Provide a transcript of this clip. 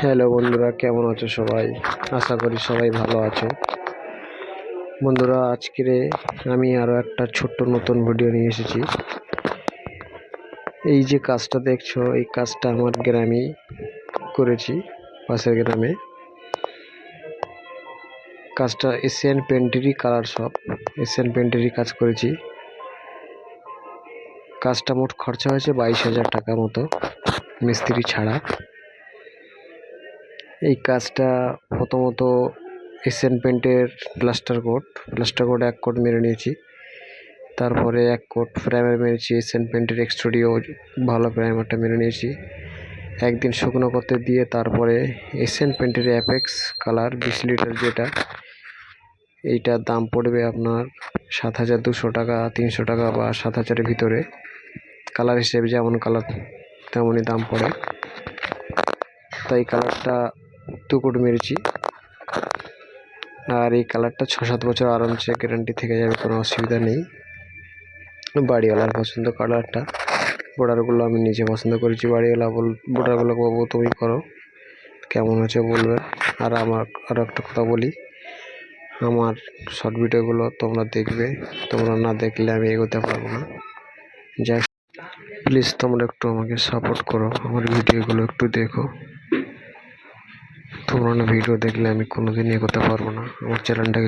Hello বন্ধুরা, কেমন আছো সবাই? আশা করি সবাই ভালো আছো। বন্ধুরা, আজকের আমি আরও একটা ছোট্ট নতুন ভিডিও নিয়ে এসেছি। এই যে কাজটা দেখছ, এই কাজটা আমার গ্রামেই করেছি, পাশের গ্রামে। কাজটা এশিয়ান পেন্টেরই কালার সব এশিয়ান পেন্টেরই কাজ করেছি। কাজটা মোট খরচা হয়েছে বাইশ হাজার টাকা মতো। মিস্ত্রি ছাড়া। এই কাজটা প্রথমত এশিয়ান পেন্টের প্লাস্টার কোট। প্লাস্টার কোট এক কোট মেরে নিয়েছি। তারপরে এক কোট প্রাইমার মেরেছি এশিয়ান পেন্টের এক্সটুডিও ভালো প্রাইমারটা মেরে নিয়েছি। একদিন শুকনো করতে দিয়ে তারপরে এশিয়ান পেন্টের অ্যাপেক্স কালার, বিশ লিটার যেটা এইটার দাম পড়বে আপনার সাত হাজার দুশো টাকা, তিনশো টাকা বা সাত হাজারের ভিতরে। কালার হিসেবে যেমন কালার তেমনই দাম পড়ে। তাই কালারটা দু কোট মেরেছি। আর এই কালারটা ছ সাত বছর আরামসে গ্যারান্টি থেকে যাবে, কোনো অসুবিধা নেই। বাড়িওয়ালার পছন্দ কালারটা। বর্ডারগুলো আমি নিজে পছন্দ করেছি। বাড়িওয়ালা বল বর্ডারগুলো বাবু তুমি করো। কেমন হচ্ছে বলবে। আর আমার আরও একটা কথা বলি। আমার শর্ট ভিডিওগুলো তোমরা দেখবে। তোমরা না দেখলে আমি এগোতে পারব না। যাই প্লিজ তোমরা একটু আমাকে সাপোর্ট করো, আমার ভিডিওগুলো একটু দেখো। তোমরা ভিডিও দেখলে আমি কোনোদিন এগোতে পারব না। আমার চ্যানেলটাকে